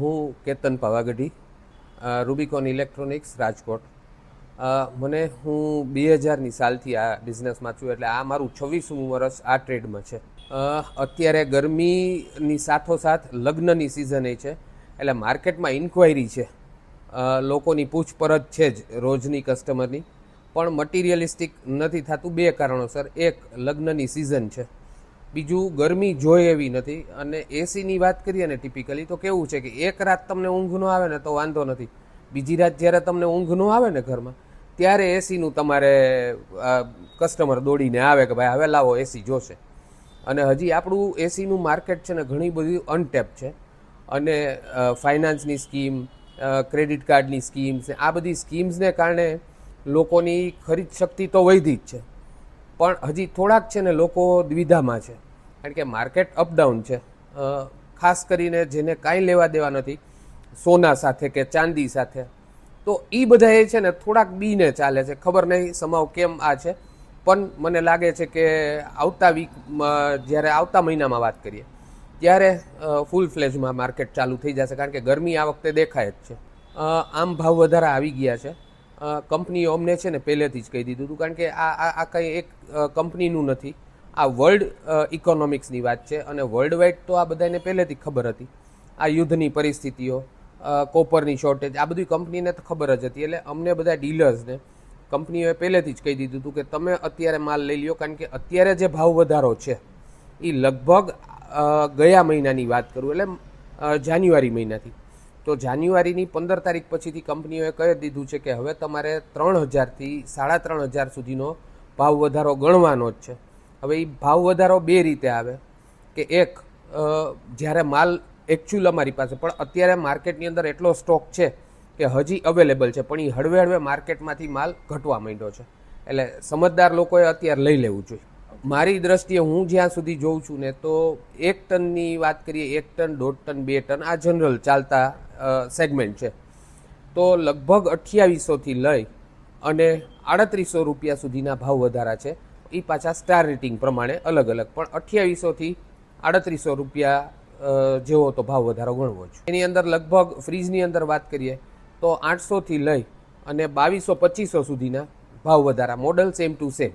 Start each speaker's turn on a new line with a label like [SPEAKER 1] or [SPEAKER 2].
[SPEAKER 1] હું Ketan Pavagadhi Rubicon electronics Rajkot. મને હું બે હજારની સાલથી આ બિઝનેસમાં છું એટલે આ મારું છવ્વીસમું વર્ષ આ ટ્રેડમાં છે. અત્યારે ગરમીની સાથોસાથ લગ્નની સિઝન એ છે, એટલે માર્કેટમાં ઇન્ક્વાયરી છે. લોકોની પૂછપરછ છે જ રોજની કસ્ટમરની પણ મટીરિયલિસ્ટિક નથી થતું બે કારણોસર. એક, લગ્નની સિઝન છે. બીજું ગરમી જોઈએ એવી નથી. અને એસીની વાત કરીએ ને ટિપિકલી તો કેવું છે કે એક રાત તમને ઊંઘ ન આવે ને, તો વાંધો નથી. બીજી રાત જ્યારે તમને ઊંઘ ન આવે ને ઘરમાં, ત્યારે એસીનું તમારે કસ્ટમર દોડીને આવે કે ભાઈ, હવે લાવો એસી જોશે. અને હજી આપણું એસીનું માર્કેટ છે ને, ઘણી બધી અનટેપ છે. અને ફાઇનાન્સની સ્કીમ ક્રેડિટ કાર્ડની સ્કીમ્સ આ બધી સ્કીમ્સને કારણે લોકોની ખરીદ શક્તિ તો વધી જ છે. પણ હજી થોડાક છે ને લોકો દ્વિધામાં છે. કારણ કે માર્કેટ અપડાઉન છે. ખાસ કરીને જેને કાંઈ લેવા દેવા નથી, સોના સાથે કે ચાંદી સાથે. તો એ બધા એ છે ને થોડાક બીને ચાલે છે. ખબર નહીં સમાવ કેમ આ છે. પણ મને લાગે છે કે આવતા વીકમાં જ્યારે આવતા મહિનામાં વાત કરીએ, ત્યારે ફૂલ ફ્લેજમાં માર્કેટ ચાલુ થઈ જશે. કારણ કે ગરમી આ વખતે દેખાય જ છે. આમ ભાવ વધારા આવી ગયા છે. કંપનીઓ અમને છે ને પહેલેથી જ કહી દીધું હતું. કારણ કે આ આ કંઈ એક કંપનીનું નથી. આ વર્લ્ડ ઇકોનોમિક્સની વાત છે અને વર્લ્ડ વાઇડ તો આ બધાને પહેલેથી ખબર હતી. આ યુદ્ધની પરિસ્થિતિઓ કોપરની શોર્ટેજ આ બધી કંપનીને તો ખબર જ હતી. એટલે અમને બધા ડીલર્સને કંપનીઓએ પહેલેથી જ કહી દીધું હતું કે તમે અત્યારે માલ લઈ લ્યો. કારણ કે અત્યારે જે ભાવ વધારો છે એ લગભગ ગયા મહિનાની વાત કરું. એટલે જાન્યુઆરી મહિનાથી. તો જાન્યુઆરીની પંદર તારીખ પછીથી કંપનીઓએ કહી દીધું છે કે હવે તમારે ત્રણ હજારથી સાડા ત્રણ હજાર સુધીનો ભાવ વધારો ગણવાનો જ છે. હવે એ ભાવ વધારો બે રીતે આવે. કે એક જ્યારે માલ એકચ્યુઅલ અમારી પાસે, પણ અત્યારે માર્કેટની અંદર એટલો સ્ટોક છે કે હજી અવેલેબલ છે, પણ એ હળવે હળવે માર્કેટમાંથી માલ ઘટવા માંડ્યો છે. એટલે સમજદાર લોકોએ અત્યારે લઈ લેવું જોઈએ. મારી દ્રષ્ટિએ હું જ્યાં સુધી જોઉં છું ને, તો એક ટનની વાત કરીએ, એક ટન, દોઢ ટન, બે ટન, આ જનરલ ચાલતા સેગમેન્ટ છે. તો લગભગ અઠ્યાવીસોથી લઈ અને આડત્રીસો રૂપિયા સુધીના ભાવ વધારા છે. એ પાછા સ્ટાર રેટિંગ પ્રમાણે અલગ અલગ. પણ અઠ્યાવીસોથી આડત્રીસો રૂપિયા જેવો તો ભાવ વધારો ગણવો છે એની અંદર લગભગ ફ્રીજની અંદર વાત કરીએ તો આઠસોથી લઈ અને બાવીસો પચીસો સુધીના ભાવ વધારા. Model same to same